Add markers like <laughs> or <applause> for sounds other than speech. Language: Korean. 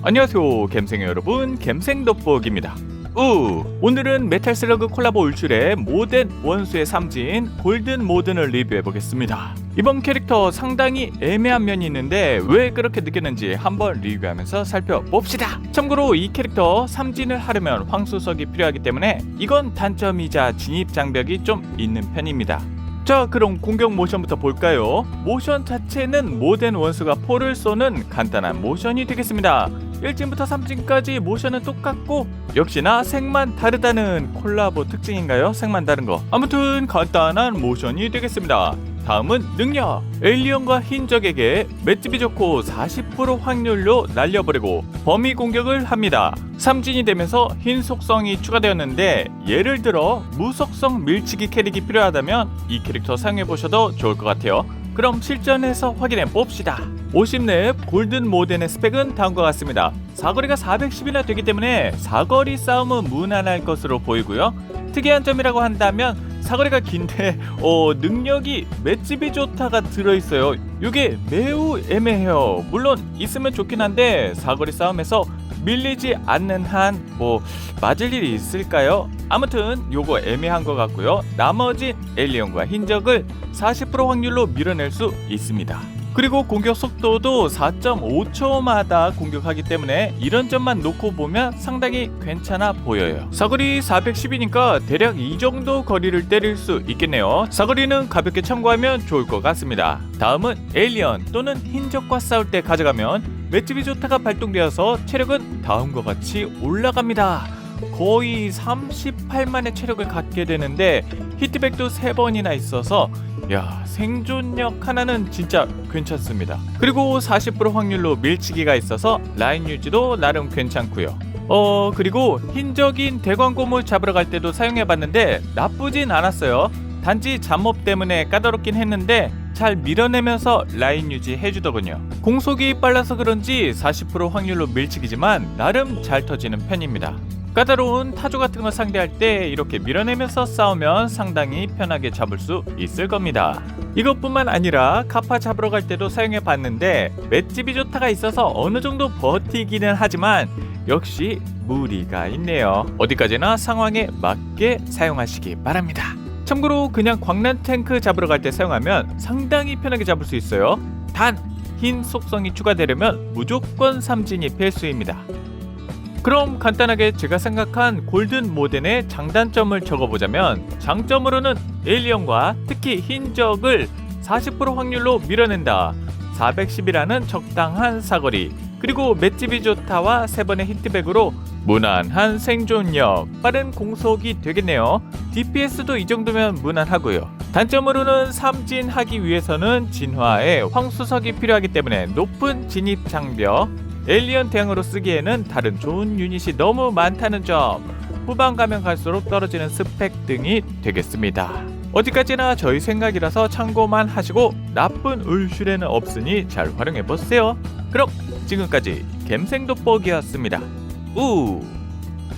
안녕하세요 갬생 여러분. 갬생 돋보기입니다. 우 오늘은 메탈슬러그 콜라보 울출의 모든 원수의 삼진 골든 모든을 리뷰해보겠습니다. 이번 캐릭터 상당히 애매한 면이 있는데 왜 그렇게 느꼈는지 한번 리뷰하면서 살펴봅시다. 참고로 이 캐릭터 삼진을 하려면 황수석이 필요하기 때문에 이건 단점이자 진입 장벽이 좀 있는 편입니다. 자 그럼 공격 모션부터 볼까요? 모션 자체는 모든 원수가 포를 쏘는 간단한 모션이 되겠습니다 1진부터 3진까지 모션은 똑같고 역시나 색만 다르다는 콜라보 특징인가요? 색만 다른 거. 아무튼 간단한 모션이 되겠습니다. 다음은 능력. 에일리언과 흰적에게 맷집이 좋고 40% 확률로 날려버리고 범위 공격을 합니다. 3진이 되면서 흰 속성이 추가되었는데 예를 들어 무속성 밀치기 캐릭이 필요하다면 이 캐릭터 사용해보셔도 좋을 것 같아요 그럼 실전에서 확인해 봅시다. 50렙 골든 모덴의 스펙은 다음과 같습니다. 사거리가 410이나 되기 때문에 사거리 싸움은 무난할 것으로 보이고요. 특이한 점이라고 한다면 사거리가 긴데 <laughs> 어, 능력이 맷집이 좋다가 들어있어요. 이게 매우 애매해요. 물론 있으면 좋긴 한데 사거리 싸움에서 밀리지 않는 한 뭐 맞을 일이 있을까요? 아무튼 요거 애매한 것 같고요 나머지 엘리언과 흰적을 40% 확률로 밀어낼 수 있습니다 그리고 공격 속도도 4.5초마다 공격하기 때문에 이런 점만 놓고 보면 상당히 괜찮아 보여요. 사거리 410이니까 대략 이 정도 거리를 때릴 수 있겠네요. 사거리는 가볍게 참고하면 좋을 것 같습니다. 다음은 에일리언 또는 흰적과 싸울 때 가져가면 맷집이 좋다가 발동되어서 체력은 다음과 같이 올라갑니다. 거의 38만의 체력을 갖게 되는데 히트백도 3번이나 있어서 야 생존력 하나는 진짜 괜찮습니다. 그리고 40% 확률로 밀치기가 있어서 라인 유지도 나름 괜찮고요. 어 그리고 흰적인 대광고물 잡으러 갈 때도 사용해봤는데 나쁘진 않았어요. 단지 잠업 때문에 까다롭긴 했는데 잘 밀어내면서 라인 유지 해 주더군요 공속이 빨라서 그런지 40% 확률로 밀치기지만 나름 잘 터지는 편입니다 까다로운 타조 같은 거 상대할 때 이렇게 밀어내면서 싸우면 상당히 편하게 잡을 수 있을 겁니다. 이것뿐만 아니라 카파 잡으러 갈 때도 사용해 봤는데 맷집이 좋다가 있어서 어느 정도 버티기는 하지만 역시 무리가 있네요. 어디까지나 상황에 맞게 사용하시기 바랍니다. 참고로 그냥 광란 탱크 잡으러 갈 때 사용하면 상당히 편하게 잡을 수 있어요. 단 흰 속성이 추가되려면 무조건 삼진이 필수입니다. 그럼 간단하게 제가 생각한 골든 모덴의 장단점을 적어보자면 장점으로는 에일리언과 특히 흰적을 40% 확률로 밀어낸다 410이라는 적당한 사거리 그리고 맷집이 좋다와 세 번의 히트백으로 무난한 생존력 빠른 공속이 되겠네요. DPS도 이 정도면 무난하고요. 단점으로는 삼진하기 위해서는 진화에 황수석이 필요하기 때문에 높은 진입 장벽. 에일리언 대항으로 쓰기에는 다른 좋은 유닛이 너무 많다는 점. 후반 가면 갈수록 떨어지는 스펙 등이 되겠습니다 어디까지나 저희 생각이라서 참고만 하시고 나쁜 울슈레는 없으니 잘 활용해보세요. 그럼 지금까지 갬생 돋보기였습니다. 우